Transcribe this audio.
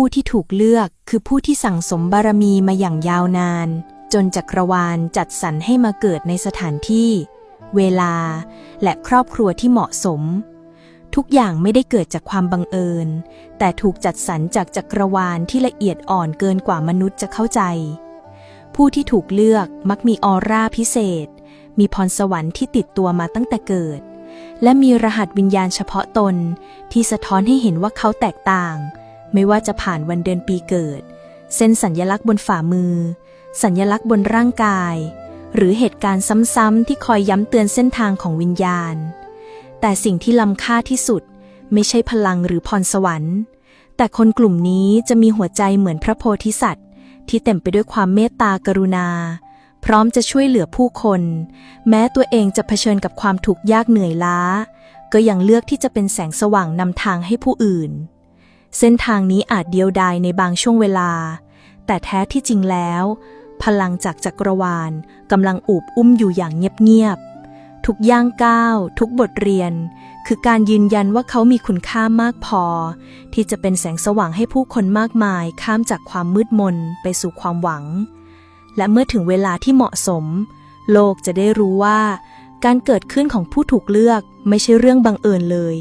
ผู้ที่ถูกเลือกคือผู้ที่สั่งสมบารมีมาอย่างยาวนาน จนจักรวาลจัดสรรให้มาเกิดในสถานที่ เวลา และครอบครัวที่เหมาะสม ทุกอย่างไม่ได้เกิดจากความบังเอิญ แต่ถูกจัดสรรจากจักรวาลที่ละเอียดอ่อนเกินกว่ามนุษย์จะเข้าใจ ผู้ที่ถูกเลือกมักมีออร่าพิเศษ มีพรสวรรค์ที่ติดตัวมาตั้งแต่เกิด และมีรหัสวิญญาณเฉพาะตนที่สะท้อนให้เห็นว่าเขาแตกต่าง ไม่ว่าจะผ่านวันเดือนปีเกิด เส้นสัญญลักษณ์บนฝ่ามือ สัญญลักษณ์บนร่างกาย หรือเหตุการณ์ซ้ำๆที่คอยย้ำเตือนเส้นทางของวิญญาณ แต่สิ่งที่ล้ำค่าที่สุด ไม่ใช่พลังหรือพรสวรรค์ แต่คนกลุ่มนี้จะมีหัวใจเหมือนพระโพธิสัตว์ ที่เต็มไปด้วยความเมตตากรุณา พร้อมจะช่วยเหลือผู้คน แม้ตัวเองจะเผชิญกับความทุกข์ยากเหนื่อยล้า ก็ยังเลือกที่จะเป็นแสงสว่างนำทางให้ผู้อื่น เส้นทางนี้อาจเดียวดายในบางช่วงเวลา แต่แท้ที่จริงแล้ว พลังจากจักรวาลกำลังอูบอุ้มอยู่อย่างเงียบๆ ทุกย่างก้าว ทุกบทเรียน คือการยืนยันว่าเขามีคุณค่ามากพอ ที่จะเป็นแสงสว่างให้ผู้คนมากมายข้ามจากความมืดมนไปสู่ความหวัง และเมื่อถึงเวลาที่เหมาะสม โลกจะได้รู้ว่า การเกิดขึ้นของผู้ถูกเลือกไม่ใช่เรื่องบังเอิญเลย